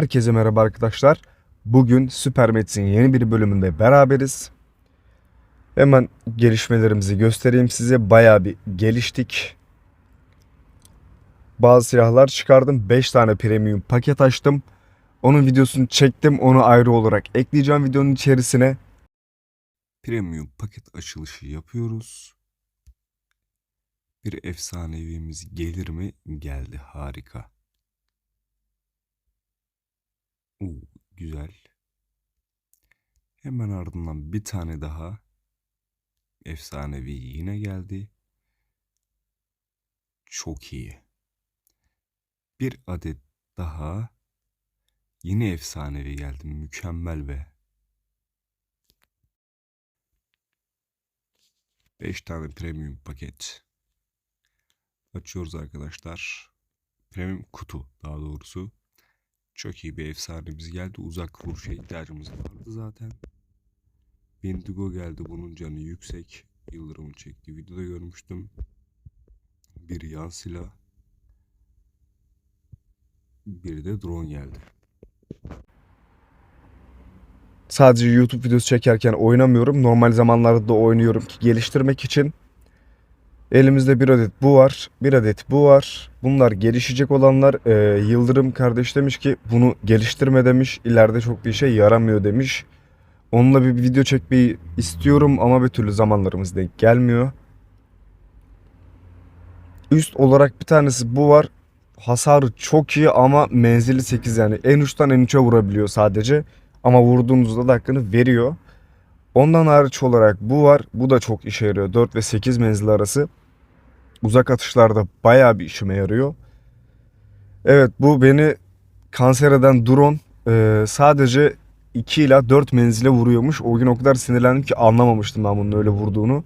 Herkese merhaba arkadaşlar. Bugün Süper Mets'in yeni bir bölümünde beraberiz. Hemen gelişmelerimizi göstereyim size. Bayağı bir geliştik. Bazı silahlar çıkardım. 5 tane premium paket açtım. Onun videosunu çektim. Onu ayrı olarak ekleyeceğim videonun içerisine. Premium paket açılışı yapıyoruz. Bir efsanevimiz gelir mi? Geldi. Harika. Oo, güzel. Hemen ardından bir tane daha efsanevi yine geldi. Çok iyi. Bir adet daha yine efsanevi geldi. Mükemmel be. 5 tane premium paket. Açıyoruz arkadaşlar. Premium kutu daha doğrusu. Çok iyi bir efsanemiz geldi. Uzak vuruşa ihtiyacımız vardı zaten. Bendigo geldi. Bunun canı yüksek. Yıldırım'ın çektiği videoda görmüştüm. Bir yan silah. Bir de drone geldi. Sadece YouTube videosu çekerken oynamıyorum. Normal zamanlarda da oynuyorum ki geliştirmek için. Elimizde bir adet bu var. Bir adet bu var. Bunlar gelişecek olanlar. Ee, Yıldırım kardeş demiş ki bunu geliştirme demiş. İleride çok bir işe yaramıyor demiş. Onunla bir video çekmeyi istiyorum ama bir türlü zamanlarımız denk gelmiyor. Üst olarak bir tanesi bu var. Hasarı çok iyi ama menzili 8 yani. En uçtan en uça vurabiliyor sadece. Ama vurduğunuzda da hakkını veriyor. Ondan hariç olarak bu var. Bu da çok işe yarıyor. 4 ve 8 menzil arası. Uzak atışlarda bayağı bir işime yarıyor. Evet bu beni kanser eden drone e, sadece 2 ila 4 menzile vuruyormuş. O gün o kadar sinirlendim ki anlamamıştım ben bunun öyle vurduğunu.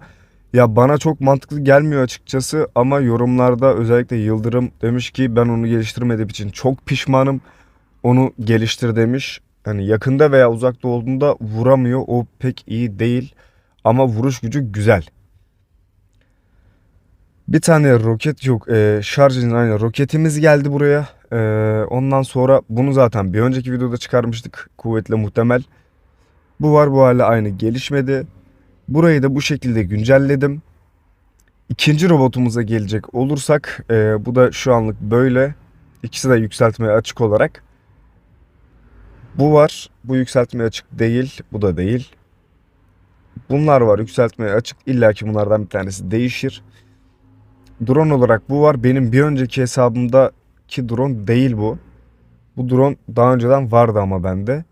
Ya bana çok mantıklı gelmiyor açıkçası ama yorumlarda özellikle Yıldırım demiş ki ben onu geliştirmediğim için çok pişmanım. Onu geliştir demiş. Hani yakında veya uzakta olduğunda vuramıyor. O pek iyi değil. Ama vuruş gücü güzel. Bir tane roket yok. E, şarjın aynı roketimiz geldi buraya. E, ondan sonra bunu zaten bir önceki videoda çıkarmıştık. Kuvvetle muhtemel. Bu var bu hala aynı gelişmedi. Burayı da bu şekilde güncelledim. İkinci robotumuza gelecek olursak e, bu da şu anlık böyle. İkisi de yükseltmeye açık olarak. Bu var. Bu yükseltmeye açık değil. Bu da değil. Bunlar var yükseltmeye açık. İlla ki bunlardan bir tanesi değişir. Drone olarak bu var. Benim bir önceki hesabımdaki drone değil bu. Bu drone daha önceden vardı ama bende.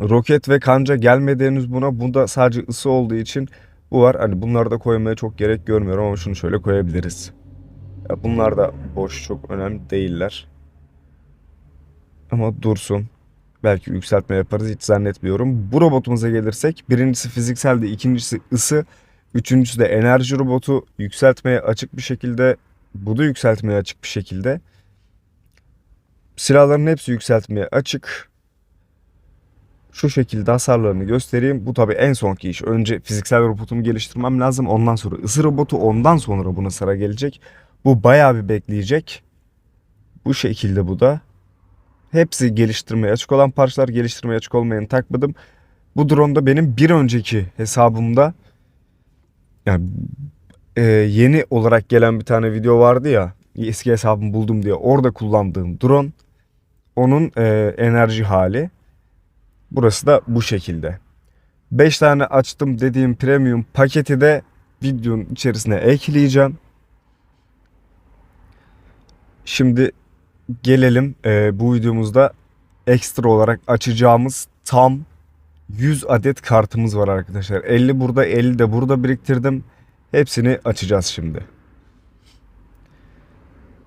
Roket ve kanca gelmedi henüz buna. Bunda sadece ısı olduğu için bu var. Hani bunları da koymaya çok gerek görmüyorum ama şunu şöyle koyabiliriz. Ya bunlar da boş çok önemli değiller. Ama dursun. Belki yükseltme yaparız hiç zannetmiyorum. Bu robotumuza gelirsek birincisi fizikseldi, ikincisi ısı, üçüncüsü de enerji robotu yükseltmeye açık bir şekilde, bu da yükseltmeye açık bir şekilde. Silahların hepsi yükseltmeye açık. Şu şekilde hasarlarını göstereyim. Bu tabii en sonki iş. Önce fiziksel robotumu geliştirmem lazım. Ondan sonra ısı robotu, ondan sonra buna sıra gelecek. Bu bayağı bir bekleyecek. Bu şekilde bu da. Hepsi geliştirmeye açık olan parçalar geliştirmeye açık olmayanı takmadım. Bu drone da benim bir önceki hesabımda yani e, yeni olarak gelen bir tane video vardı ya eski hesabımı buldum diye orada kullandığım drone onun e, enerji hali. Burası da bu şekilde. 5 tane açtım dediğim premium paketi de videonun içerisine ekleyeceğim. Şimdi gelelim e, bu videomuzda ekstra olarak açacağımız tam 100 adet kartımız var arkadaşlar. 50 burada 50 de burada biriktirdim. Hepsini açacağız şimdi.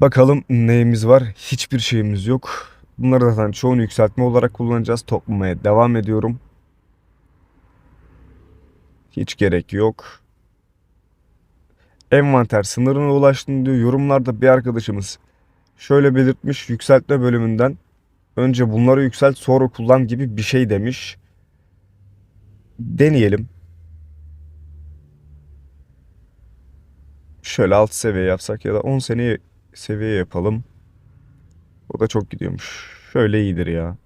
Bakalım neyimiz var? Hiçbir şeyimiz yok. Bunları zaten çoğunu yükseltme olarak kullanacağız. Toplamaya devam ediyorum. Hiç gerek yok. Envanter sınırına ulaştın diyor. Yorumlarda bir arkadaşımız şöyle belirtmiş yükseltme bölümünden önce bunları yükselt sonra kullan gibi bir şey demiş. Deneyelim. Şöyle 6 seviye yapsak ya da 10 seviye seviye yapalım. O da çok gidiyormuş. Şöyle iyidir ya.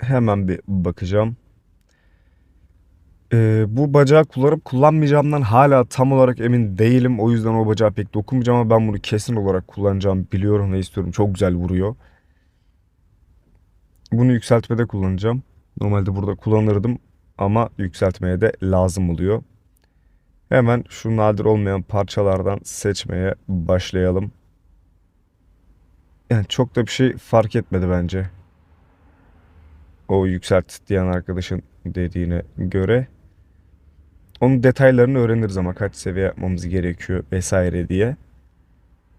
Hemen bir bakacağım. Ee, bu bacağı kullanıp kullanmayacağımdan hala tam olarak emin değilim. O yüzden o bacağı pek dokunmayacağım ama ben bunu kesin olarak kullanacağım biliyorum ve istiyorum. Çok güzel vuruyor. Bunu yükseltmede kullanacağım. Normalde burada kullanırdım ama yükseltmeye de lazım oluyor. Hemen şu nadir olmayan parçalardan seçmeye başlayalım. Yani çok da bir şey fark etmedi bence. O yükselt diyen arkadaşın dediğine göre. Onun detaylarını öğreniriz ama kaç seviye yapmamız gerekiyor vesaire diye.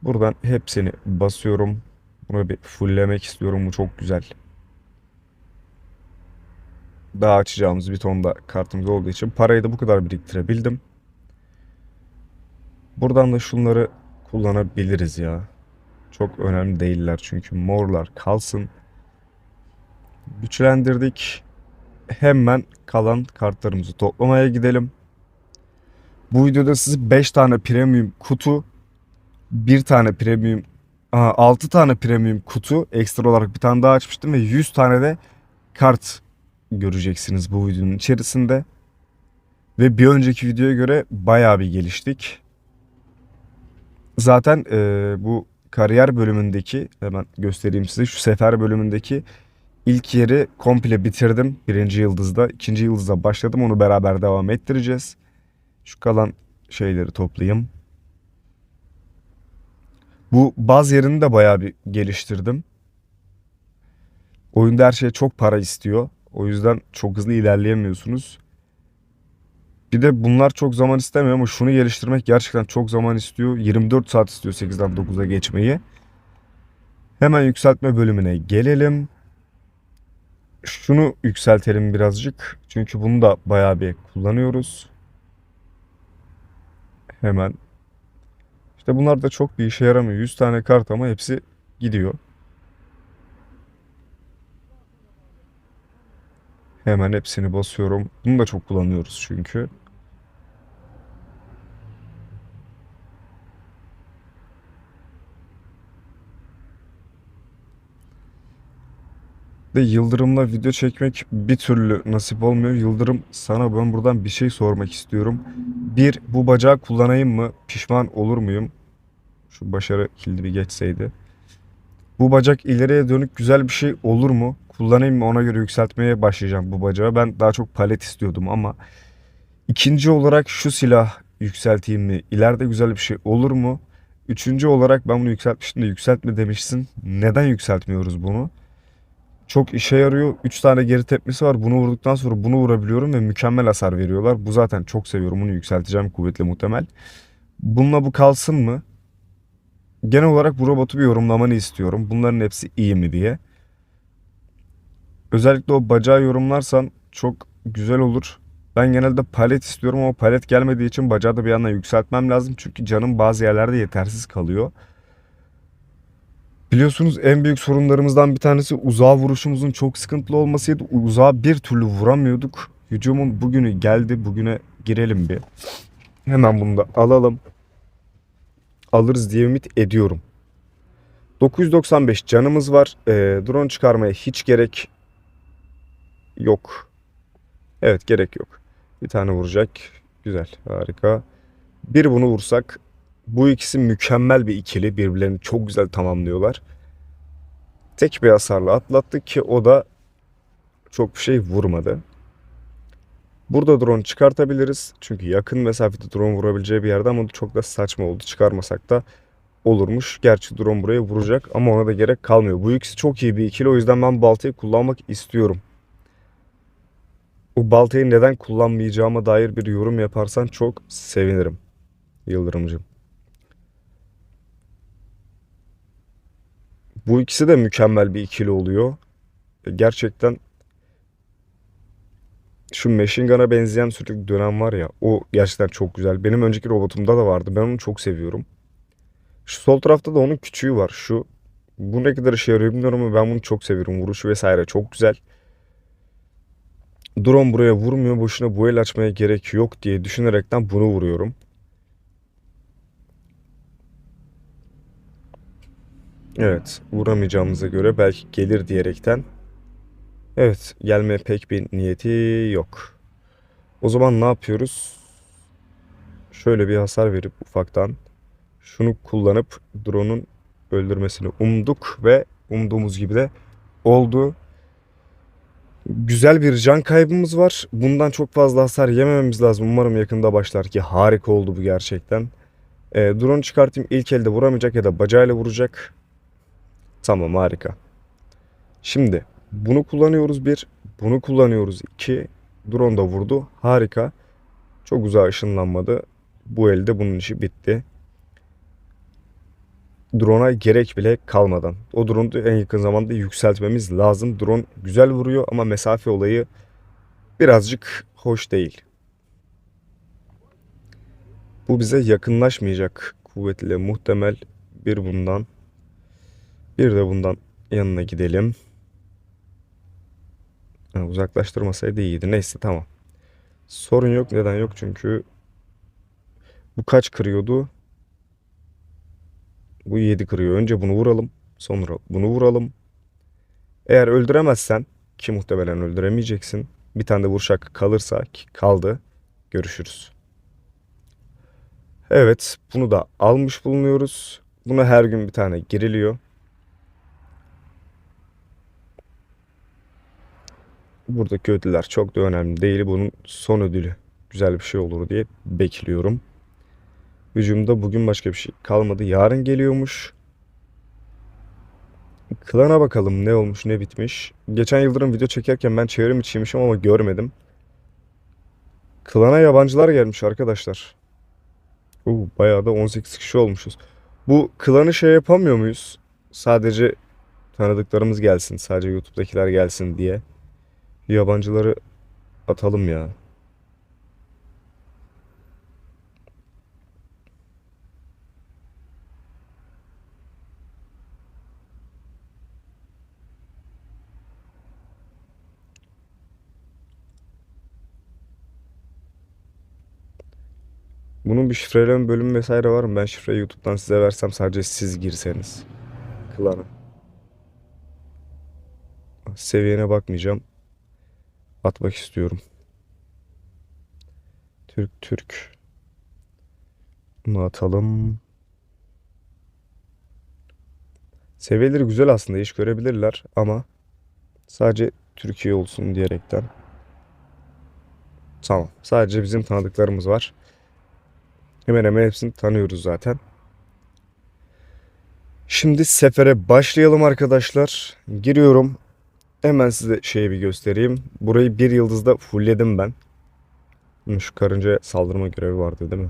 Buradan hepsini basıyorum. Bunu bir fulllemek istiyorum. Bu çok güzel. Daha açacağımız bir ton da kartımız olduğu için parayı da bu kadar biriktirebildim. Buradan da şunları kullanabiliriz ya. Çok önemli değiller çünkü morlar kalsın. Güçlendirdik. Hemen kalan kartlarımızı toplamaya gidelim. Bu videoda size 5 tane premium kutu, 1 tane premium, 6 tane premium kutu ekstra olarak bir tane daha açmıştım ve 100 tane de kart göreceksiniz bu videonun içerisinde. Ve bir önceki videoya göre bayağı bir geliştik. Zaten e, bu kariyer bölümündeki hemen göstereyim size şu sefer bölümündeki ilk yeri komple bitirdim. Birinci yıldızda, ikinci yıldızda başladım. Onu beraber devam ettireceğiz. Şu kalan şeyleri toplayayım. Bu baz yerini de bayağı bir geliştirdim. Oyunda her şey çok para istiyor. O yüzden çok hızlı ilerleyemiyorsunuz. Bir de bunlar çok zaman istemiyor ama şunu geliştirmek gerçekten çok zaman istiyor. 24 saat istiyor 8'den 9'a geçmeyi. Hemen yükseltme bölümüne gelelim. Şunu yükseltelim birazcık. Çünkü bunu da bayağı bir kullanıyoruz. Hemen. İşte bunlar da çok bir işe yaramıyor. 100 tane kart ama hepsi gidiyor. Hemen hepsini basıyorum. Bunu da çok kullanıyoruz çünkü. Ve Yıldırım'la video çekmek bir türlü nasip olmuyor. Yıldırım sana ben buradan bir şey sormak istiyorum. Bir, bu bacağı kullanayım mı? Pişman olur muyum? Şu başarı kilidi bir geçseydi. Bu bacak ileriye dönük güzel bir şey olur mu? Kullanayım mı? Ona göre yükseltmeye başlayacağım bu bacağı. Ben daha çok palet istiyordum ama ikinci olarak şu silah yükselteyim mi? İleride güzel bir şey olur mu? Üçüncü olarak ben bunu yükseltmiştim de yükseltme demişsin. Neden yükseltmiyoruz bunu? Çok işe yarıyor. 3 tane geri tepmesi var. Bunu vurduktan sonra bunu vurabiliyorum ve mükemmel hasar veriyorlar. Bu zaten çok seviyorum. Bunu yükselteceğim kuvvetle muhtemel. Bununla bu kalsın mı? Genel olarak bu robotu bir yorumlamanı istiyorum. Bunların hepsi iyi mi diye. Özellikle o bacağı yorumlarsan çok güzel olur. Ben genelde palet istiyorum ama palet gelmediği için bacağı da bir yandan yükseltmem lazım. Çünkü canım bazı yerlerde yetersiz kalıyor. Biliyorsunuz en büyük sorunlarımızdan bir tanesi uzağa vuruşumuzun çok sıkıntılı olmasıydı. Uzağa bir türlü vuramıyorduk. Hücumun bugünü geldi. Bugüne girelim bir. Hemen bunu da alalım. Alırız diye ümit ediyorum. 995 canımız var. Ee, drone çıkarmaya hiç gerek yok. Evet gerek yok. Bir tane vuracak. Güzel harika. Bir bunu vursak bu ikisi mükemmel bir ikili. Birbirlerini çok güzel tamamlıyorlar. Tek bir hasarla atlattık ki o da çok bir şey vurmadı. Burada drone çıkartabiliriz. Çünkü yakın mesafede drone vurabileceği bir yerde ama çok da saçma oldu. Çıkarmasak da olurmuş. Gerçi drone buraya vuracak ama ona da gerek kalmıyor. Bu ikisi çok iyi bir ikili. O yüzden ben baltayı kullanmak istiyorum. Bu baltayı neden kullanmayacağıma dair bir yorum yaparsan çok sevinirim. Yıldırımcığım. Bu ikisi de mükemmel bir ikili oluyor. Gerçekten şu Machine Gun'a benzeyen sürekli dönem var ya o gerçekten çok güzel. Benim önceki robotumda da vardı. Ben onu çok seviyorum. Şu sol tarafta da onun küçüğü var. Şu bu ne kadar işe yarıyor bilmiyorum ama ben bunu çok seviyorum. Vuruşu vesaire çok güzel. Drone buraya vurmuyor. Boşuna bu el açmaya gerek yok diye düşünerekten bunu vuruyorum. Evet, vuramayacağımıza göre belki gelir diyerekten. Evet, gelmeye pek bir niyeti yok. O zaman ne yapıyoruz? Şöyle bir hasar verip ufaktan şunu kullanıp drone'un öldürmesini umduk ve umduğumuz gibi de oldu. Güzel bir can kaybımız var. Bundan çok fazla hasar yemememiz lazım. Umarım yakında başlar ki harika oldu bu gerçekten. E, drone çıkartayım ilk elde vuramayacak ya da bacağıyla vuracak. Tamam harika. Şimdi bunu kullanıyoruz bir. Bunu kullanıyoruz iki. Drone da vurdu. Harika. Çok uzağa ışınlanmadı. Bu elde bunun işi bitti. Drone'a gerek bile kalmadan. O drone'u en yakın zamanda yükseltmemiz lazım. Drone güzel vuruyor ama mesafe olayı birazcık hoş değil. Bu bize yakınlaşmayacak kuvvetle muhtemel bir bundan. Bir de bundan yanına gidelim. Ha, uzaklaştırmasaydı iyiydi. Neyse tamam. Sorun yok. Neden yok? Çünkü bu kaç kırıyordu? Bu 7 kırıyor. Önce bunu vuralım. Sonra bunu vuralım. Eğer öldüremezsen ki muhtemelen öldüremeyeceksin. Bir tane de vuruş hakkı kalırsa ki kaldı. Görüşürüz. Evet, bunu da almış bulunuyoruz. Buna her gün bir tane giriliyor. Buradaki ödüller çok da önemli değil. Bunun son ödülü güzel bir şey olur diye bekliyorum. Hücumda bugün başka bir şey kalmadı. Yarın geliyormuş. Klana bakalım ne olmuş ne bitmiş. Geçen Yıldırım video çekerken ben çevrim içiymişim ama görmedim. Klana yabancılar gelmiş arkadaşlar. Oo, bayağı da 18 kişi olmuşuz. Bu klanı şey yapamıyor muyuz? Sadece tanıdıklarımız gelsin. Sadece YouTube'dakiler gelsin diye. Yabancıları atalım ya. Bunun bir şifreleme bölümü vesaire var mı? Ben şifreyi YouTube'dan size versem sadece siz girseniz. Klana. Seviyene bakmayacağım. Atmak istiyorum. Türk Türk. Bunu atalım. Seviyeleri güzel aslında iş görebilirler ama sadece Türkiye olsun diyerekten. Tamam. Sadece bizim tanıdıklarımız var. Hemen hemen hepsini tanıyoruz zaten. Şimdi sefere başlayalım arkadaşlar. Giriyorum. Hemen size şeyi bir göstereyim. Burayı bir yıldızda fullledim ben. Şu karınca saldırma görevi vardı değil mi?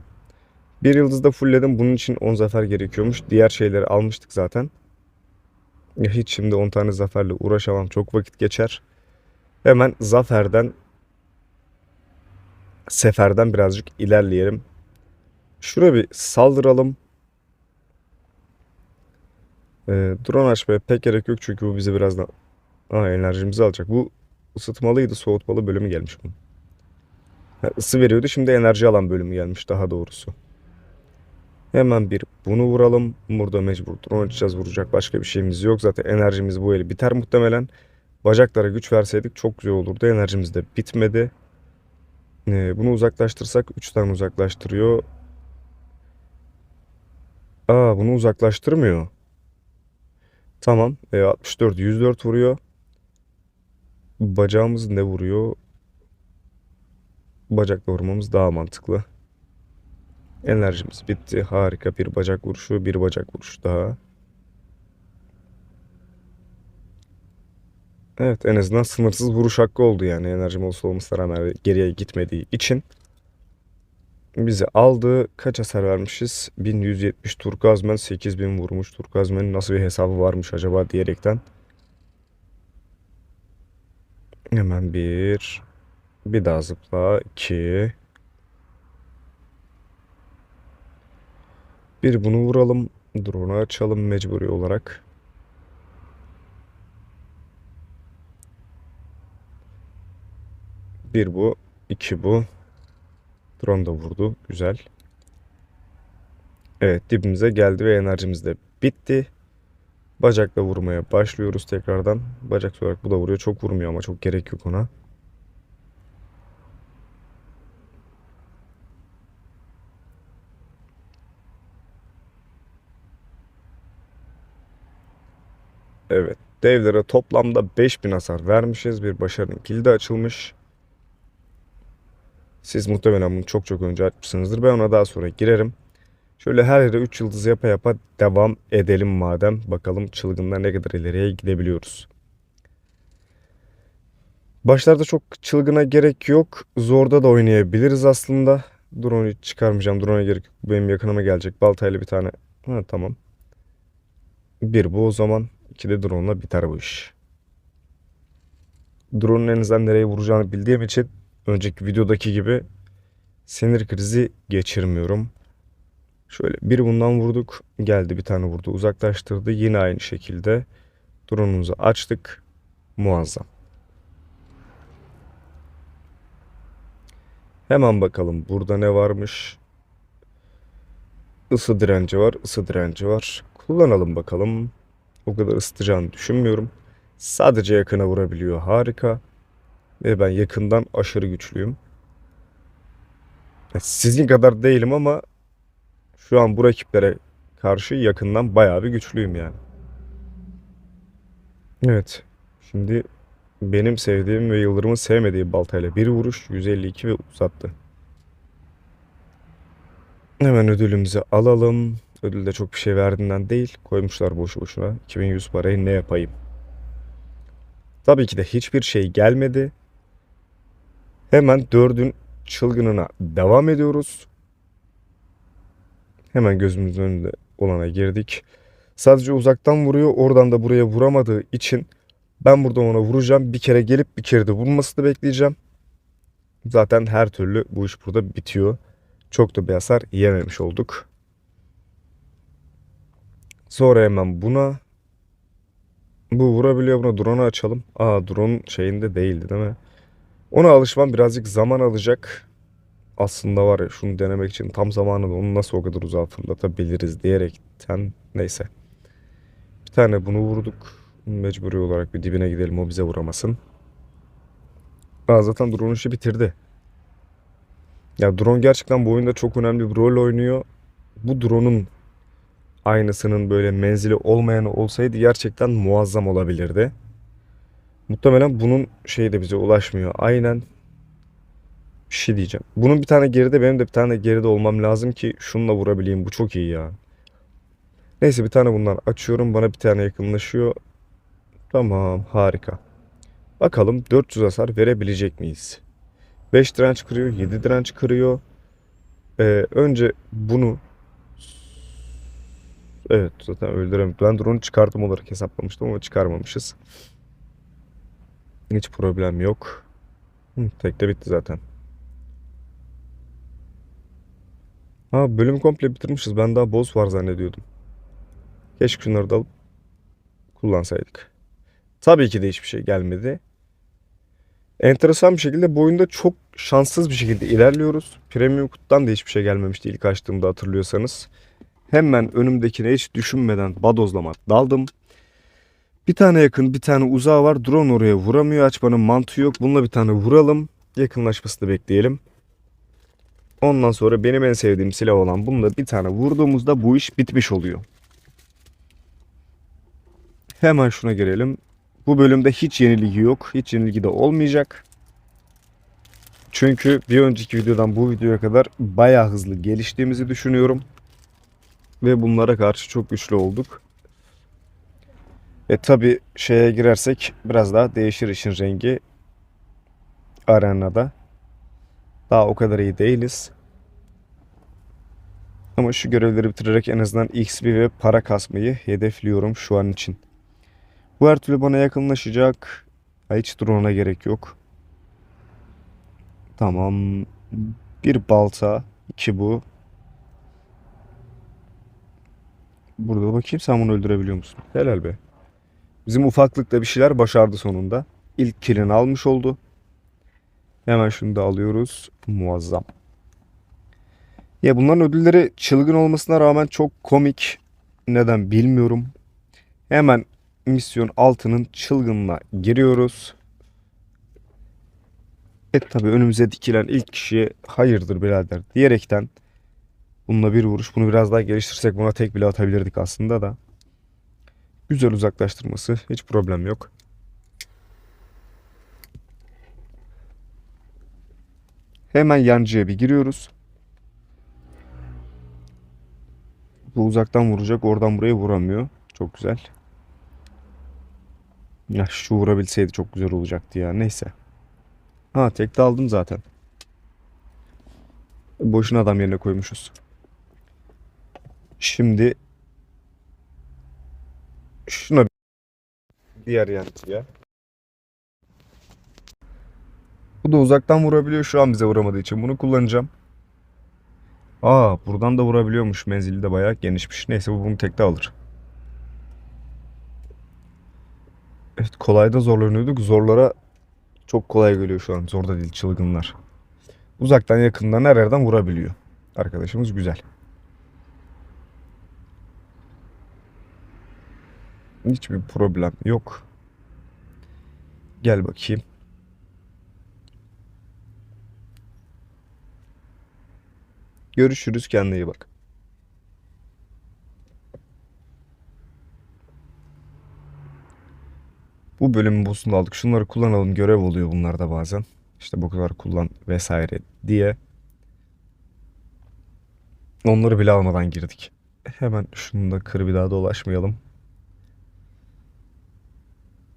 Bir yıldızda fullledim. Bunun için 10 zafer gerekiyormuş. Diğer şeyleri almıştık zaten. Hiç şimdi 10 tane zaferle uğraşamam. Çok vakit geçer. Hemen zaferden seferden birazcık ilerleyelim. Şuraya bir saldıralım. Ee, drone açmaya pek gerek yok çünkü bu bize biraz da Aa, enerjimizi alacak. Bu ısıtmalıydı, soğutmalı bölümü gelmiş bunun. Ha, ısı veriyordu, şimdi enerji alan bölümü gelmiş daha doğrusu. Hemen bir bunu vuralım. Burada mecbur drone açacağız, vuracak başka bir şeyimiz yok. Zaten enerjimiz bu eli biter muhtemelen. Bacaklara güç verseydik çok güzel olurdu. Enerjimiz de bitmedi. Ee, bunu uzaklaştırsak 3 tane uzaklaştırıyor. Aa bunu uzaklaştırmıyor. Tamam. E, 64 104 vuruyor. Bacağımız ne vuruyor? Bacakla vurmamız daha mantıklı. Enerjimiz bitti. Harika bir bacak vuruşu, bir bacak vuruşu daha. Evet en azından sınırsız vuruş hakkı oldu yani enerjim olsa olmasına rağmen geriye gitmediği için. Bizi aldı. Kaç hasar vermişiz? 1170 Turkazmen 8000 vurmuş. Turkazmen'in nasıl bir hesabı varmış acaba diyerekten. Hemen bir. Bir daha zıpla. iki. Bir bunu vuralım. Drone'u açalım mecburi olarak. Bir bu. iki bu. Drone da vurdu. Güzel. Evet dibimize geldi ve enerjimiz de bitti. Bacakla vurmaya başlıyoruz tekrardan. Bacak olarak bu da vuruyor. Çok vurmuyor ama çok gerek yok ona. Evet. Devlere toplamda 5000 hasar vermişiz. Bir başarının kilidi açılmış. Siz muhtemelen bunu çok çok önce açmışsınızdır. Ben ona daha sonra girerim. Şöyle her yere 3 yıldız yapa yapa devam edelim madem. Bakalım çılgınlar ne kadar ileriye gidebiliyoruz. Başlarda çok çılgına gerek yok. Zorda da oynayabiliriz aslında. Drone'u çıkarmayacağım. Drone'a gerek yok. Benim yakınıma gelecek. Baltayla bir tane. Ha tamam. Bir bu o zaman. İki de drone'la biter bu iş. Drone'un en azından nereye vuracağını bildiğim için önceki videodaki gibi sinir krizi geçirmiyorum. Şöyle bir bundan vurduk. Geldi bir tane vurdu. Uzaklaştırdı. Yine aynı şekilde drone'umuzu açtık. Muazzam. Hemen bakalım burada ne varmış. Isı direnci var. ısı direnci var. Kullanalım bakalım. O kadar ısıtacağını düşünmüyorum. Sadece yakına vurabiliyor. Harika. Ve ben yakından aşırı güçlüyüm. Sizin kadar değilim ama şu an bu rakiplere karşı yakından bayağı bir güçlüyüm yani. Evet. Şimdi benim sevdiğim ve Yıldırım'ın sevmediği baltayla bir vuruş 152 ve uzattı. Hemen ödülümüzü alalım. Ödül de çok bir şey verdiğinden değil. Koymuşlar boşu boşuna. 2100 parayı ne yapayım? Tabii ki de hiçbir şey gelmedi. Hemen dördün çılgınına devam ediyoruz. Hemen gözümüzün önünde olana girdik. Sadece uzaktan vuruyor. Oradan da buraya vuramadığı için ben burada ona vuracağım. Bir kere gelip bir kere de vurmasını bekleyeceğim. Zaten her türlü bu iş burada bitiyor. Çok da bir hasar yememiş olduk. Sonra hemen buna bu vurabiliyor buna drone'u açalım. Aa drone şeyinde değildi değil mi? Ona alışmam birazcık zaman alacak. Aslında var ya şunu denemek için tam zamanında onu nasıl o kadar uzağa fırlatabiliriz diyerekten neyse. Bir tane bunu vurduk. Mecburi olarak bir dibine gidelim o bize vuramasın. Aa, zaten drone işi bitirdi. Ya drone gerçekten bu oyunda çok önemli bir rol oynuyor. Bu drone'un aynısının böyle menzili olmayanı olsaydı gerçekten muazzam olabilirdi. Muhtemelen bunun şeyi de bize ulaşmıyor. Aynen bir şey diyeceğim. Bunun bir tane geride benim de bir tane geride olmam lazım ki şununla vurabileyim. Bu çok iyi ya. Neyse bir tane bundan açıyorum. Bana bir tane yakınlaşıyor. Tamam harika. Bakalım 400 hasar verebilecek miyiz? 5 direnç kırıyor. 7 direnç kırıyor. Ee, önce bunu Evet zaten öldürem. Ben drone'u çıkartım olarak hesaplamıştım ama çıkarmamışız. Hiç problem yok. Hı, tek de bitti zaten. Ha bölümü komple bitirmişiz. Ben daha boss var zannediyordum. Keşke şunları da kullansaydık. Tabii ki de hiçbir şey gelmedi. Enteresan bir şekilde bu oyunda çok şanssız bir şekilde ilerliyoruz. Premium kutudan da hiçbir şey gelmemişti ilk açtığımda hatırlıyorsanız. Hemen önümdekine hiç düşünmeden badozlama daldım. Bir tane yakın bir tane uzağı var. Drone oraya vuramıyor. Açmanın mantığı yok. Bununla bir tane vuralım. Yakınlaşmasını bekleyelim. Ondan sonra benim en sevdiğim silah olan bununla bir tane vurduğumuzda bu iş bitmiş oluyor. Hemen şuna gelelim. Bu bölümde hiç yenilgi yok. Hiç yenilgi de olmayacak. Çünkü bir önceki videodan bu videoya kadar bayağı hızlı geliştiğimizi düşünüyorum. Ve bunlara karşı çok güçlü olduk. E tabi şeye girersek biraz daha değişir işin rengi arenada. Daha o kadar iyi değiliz. Ama şu görevleri bitirerek en azından XP ve para kasmayı hedefliyorum şu an için. Bu her türlü bana yakınlaşacak. Hiç drone'a gerek yok. Tamam. Bir balta. iki bu. Burada bakayım sen bunu öldürebiliyor musun? Helal be. Bizim ufaklıkta bir şeyler başardı sonunda. İlk killini almış oldu. Hemen şunu da alıyoruz. Muazzam. Ya bunların ödülleri çılgın olmasına rağmen çok komik. Neden bilmiyorum. Hemen misyon altının çılgınına giriyoruz. E tabi önümüze dikilen ilk kişiye hayırdır birader diyerekten bununla bir vuruş. Bunu biraz daha geliştirsek buna tek bile atabilirdik aslında da. Güzel uzaklaştırması. Hiç problem yok. Hemen yancıya bir giriyoruz. Bu uzaktan vuracak. Oradan buraya vuramıyor. Çok güzel. Ya şu vurabilseydi çok güzel olacaktı ya. Neyse. Ha tek de aldım zaten. Boşuna adam yerine koymuşuz. Şimdi şuna diğer yancıya. Bu da uzaktan vurabiliyor şu an bize vuramadığı için. Bunu kullanacağım. Aa buradan da vurabiliyormuş. Menzili de bayağı genişmiş. Neyse bu bunu tekte alır. Evet kolayda zorlanıyorduk. Zorlara çok kolay geliyor şu an. Zor da değil çılgınlar. Uzaktan yakından her yerden vurabiliyor. Arkadaşımız güzel. Hiçbir problem yok. Gel bakayım. Görüşürüz kendine iyi bak. Bu bölümün boss'unu aldık. Şunları kullanalım. Görev oluyor bunlarda bazen. İşte bu kadar kullan vesaire diye. Onları bile almadan girdik. Hemen şunu da kır bir daha dolaşmayalım.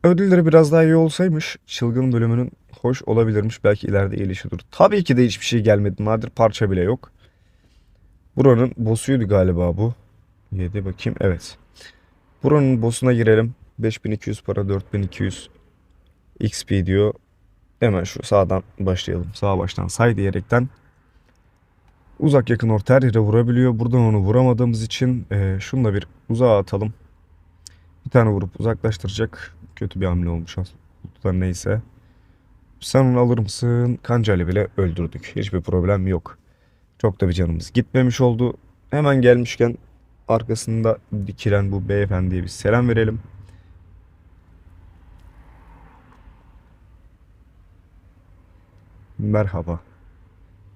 Ödülleri biraz daha iyi olsaymış çılgın bölümünün hoş olabilirmiş. Belki ileride gelişiyor. Tabii ki de hiçbir şey gelmedi. Nadir parça bile yok. Buranın boss'uydu galiba bu. 7 bakayım. Evet. Buranın boss'una girelim. 5200 para 4200 XP diyor. Hemen şu sağdan başlayalım. Sağ baştan say diyerekten. Uzak yakın orta her yere vurabiliyor. Buradan onu vuramadığımız için e, şunu da bir uzağa atalım. Bir tane vurup uzaklaştıracak. Kötü bir hamle olmuş aslında neyse. Sen onu alır mısın? Kancayla bile öldürdük. Hiçbir problem yok. Çok da bir canımız gitmemiş oldu. Hemen gelmişken arkasında dikilen bu beyefendiye bir selam verelim. Merhaba.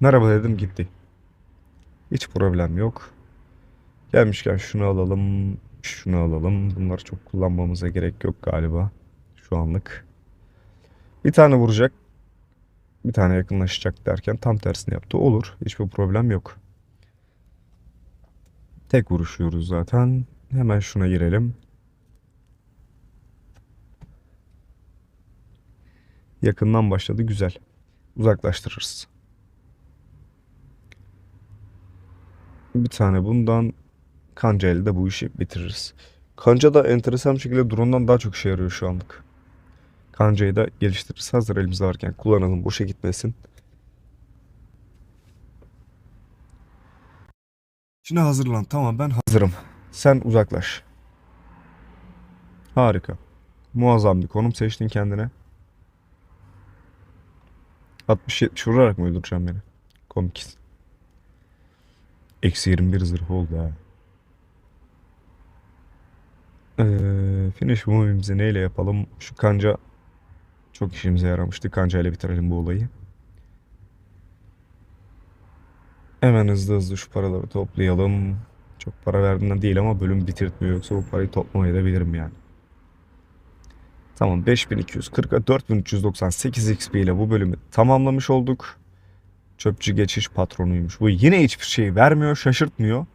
Merhaba dedim gitti. Hiç problem yok. Gelmişken şunu alalım. Şunu alalım. Bunları çok kullanmamıza gerek yok galiba. Şu anlık. Bir tane vuracak. Bir tane yakınlaşacak derken tam tersini yaptı. Olur. Hiçbir problem yok. Tek vuruşuyoruz zaten. Hemen şuna girelim. Yakından başladı. Güzel. Uzaklaştırırız. Bir tane bundan kanca ile de bu işi bitiririz. Kanca da enteresan şekilde drone'dan daha çok işe yarıyor şu anlık. Kancayı da geliştiririz. Hazır elimizde varken kullanalım. Boşa gitmesin. Şimdi hazırlan. Tamam ben hazırım. Sen uzaklaş. Harika. Muazzam bir konum seçtin kendine. 60-70 vurarak mı öldüreceğim beni? Komik. Eksi 21 zırh oldu ha. Ee, finish movie'mizi neyle yapalım? Şu kanca çok işimize yaramıştı. Kanca ile bitirelim bu olayı. Hemen hızlı hızlı şu paraları toplayalım. Çok para verdiğinden değil ama bölüm bitirtmiyor. Yoksa bu parayı toplamayı da bilirim yani. Tamam 5240'a 4398 XP ile bu bölümü tamamlamış olduk. Çöpçü geçiş patronuymuş. Bu yine hiçbir şey vermiyor, şaşırtmıyor.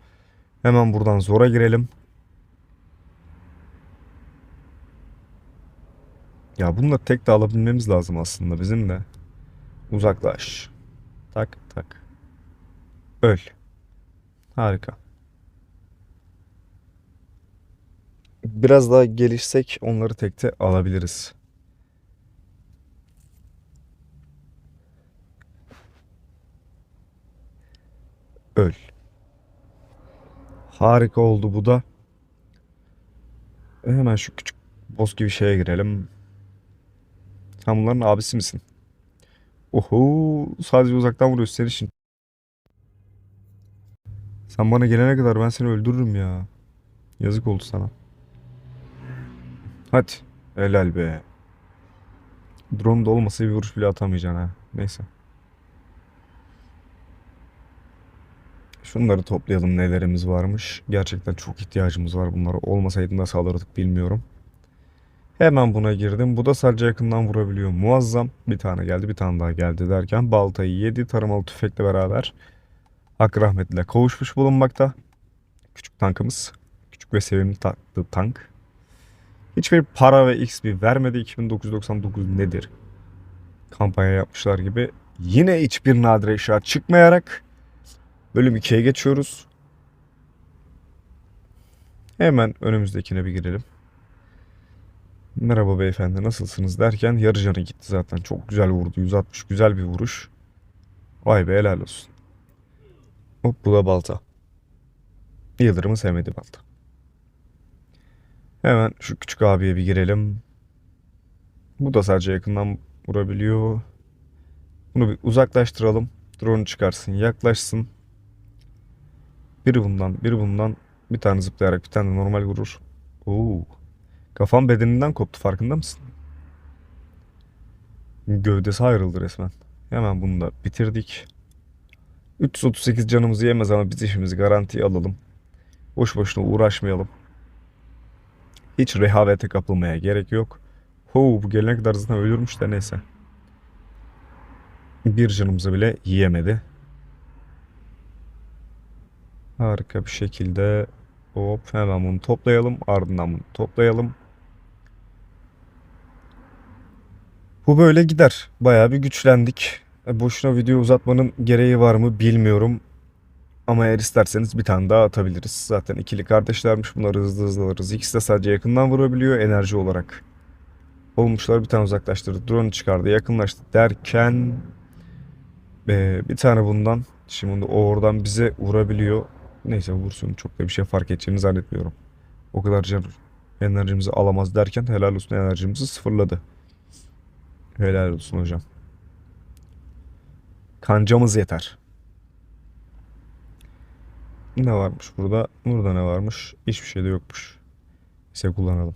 Hemen buradan zora girelim. Ya bunu da tek de alabilmemiz lazım aslında bizim de. Uzaklaş. Tak tak. Öl. Harika. Biraz daha gelişsek onları tekte alabiliriz. Öl. Harika oldu bu da. Hemen şu küçük boss gibi şeye girelim. Sen bunların abisi misin? Oho, sadece uzaktan vuruyorsun senin için. Sen bana gelene kadar ben seni öldürürüm ya. Yazık oldu sana. Hadi. Helal be. Drone da olmasa bir vuruş bile atamayacaksın ha. Neyse. Şunları toplayalım nelerimiz varmış. Gerçekten çok ihtiyacımız var bunlara. Olmasaydı nasıl alırdık bilmiyorum. Hemen buna girdim. Bu da sadece yakından vurabiliyor. Muazzam. Bir tane geldi bir tane daha geldi derken baltayı yedi. Tarımalı tüfekle beraber Hakkı rahmetine kavuşmuş bulunmakta. Küçük tankımız. Küçük ve sevimli tatlı tank. Hiçbir para ve XP vermedi. 2999 nedir? Kampanya yapmışlar gibi. Yine hiçbir nadir eşya çıkmayarak bölüm 2'ye geçiyoruz. Hemen önümüzdekine bir girelim. Merhaba beyefendi nasılsınız derken yarı canı gitti zaten. Çok güzel vurdu. 160 güzel bir vuruş. Vay be helal olsun. Hop bu da balta. Yıldırım'ın sevmediği balta. Hemen şu küçük abiye bir girelim. Bu da sadece yakından vurabiliyor. Bunu bir uzaklaştıralım. Drone çıkarsın, yaklaşsın. Biri bundan, biri bundan. Bir tane zıplayarak bir tane normal vurur. Oo. Kafam bedeninden koptu farkında mısın? Gövdesi ayrıldı resmen. Hemen bunu da bitirdik. 338 canımızı yemez ama biz işimizi garantiye alalım. Boş boşuna uğraşmayalım. Hiç rehavete kapılmaya gerek yok. Ho bu gelene kadar zaten ölürmüş de neyse. Bir canımızı bile yiyemedi. Harika bir şekilde hop hemen bunu toplayalım. Ardından bunu toplayalım. Bu böyle gider. Bayağı bir güçlendik. E, Boşuna video uzatmanın gereği var mı bilmiyorum. Ama eğer isterseniz bir tane daha atabiliriz. Zaten ikili kardeşlermiş bunları hızlı hızlı alırız. İkisi de sadece yakından vurabiliyor enerji olarak. Olmuşlar bir tane uzaklaştırdı. Drone çıkardı yakınlaştı derken e, bir tane bundan. Şimdi o oradan bize vurabiliyor. Neyse vursun çok da bir şey fark edeceğini zannetmiyorum. O kadar enerjimizi alamaz derken helal olsun enerjimizi sıfırladı. Helal olsun hocam. Kancamız yeter. Ne varmış burada? Burada ne varmış? Hiçbir şey de yokmuş. Neyse kullanalım.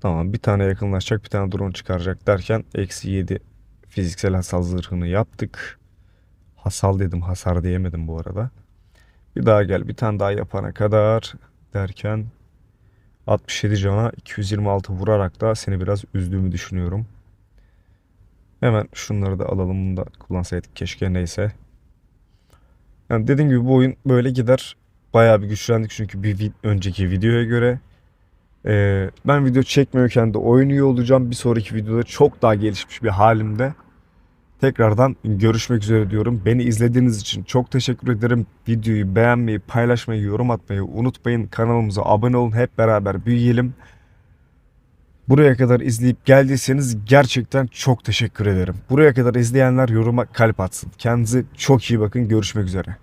Tamam bir tane yakınlaşacak bir tane drone çıkaracak derken eksi 7 fiziksel hasar zırhını yaptık. Hasal dedim hasar diyemedim bu arada. Bir daha gel bir tane daha yapana kadar derken 67 cana 226 vurarak da seni biraz üzdüğümü düşünüyorum. Hemen şunları da alalım. Bunu da kullansaydık keşke neyse. Yani dediğim gibi bu oyun böyle gider. Bayağı bir güçlendik çünkü bir vi- önceki videoya göre. Ee, ben video çekmiyorken de oynuyor olacağım. Bir sonraki videoda çok daha gelişmiş bir halimde. Tekrardan görüşmek üzere diyorum. Beni izlediğiniz için çok teşekkür ederim. Videoyu beğenmeyi, paylaşmayı, yorum atmayı unutmayın. Kanalımıza abone olun. Hep beraber büyüyelim. Buraya kadar izleyip geldiyseniz gerçekten çok teşekkür ederim. Buraya kadar izleyenler yoruma kalp atsın. Kendinize çok iyi bakın. Görüşmek üzere.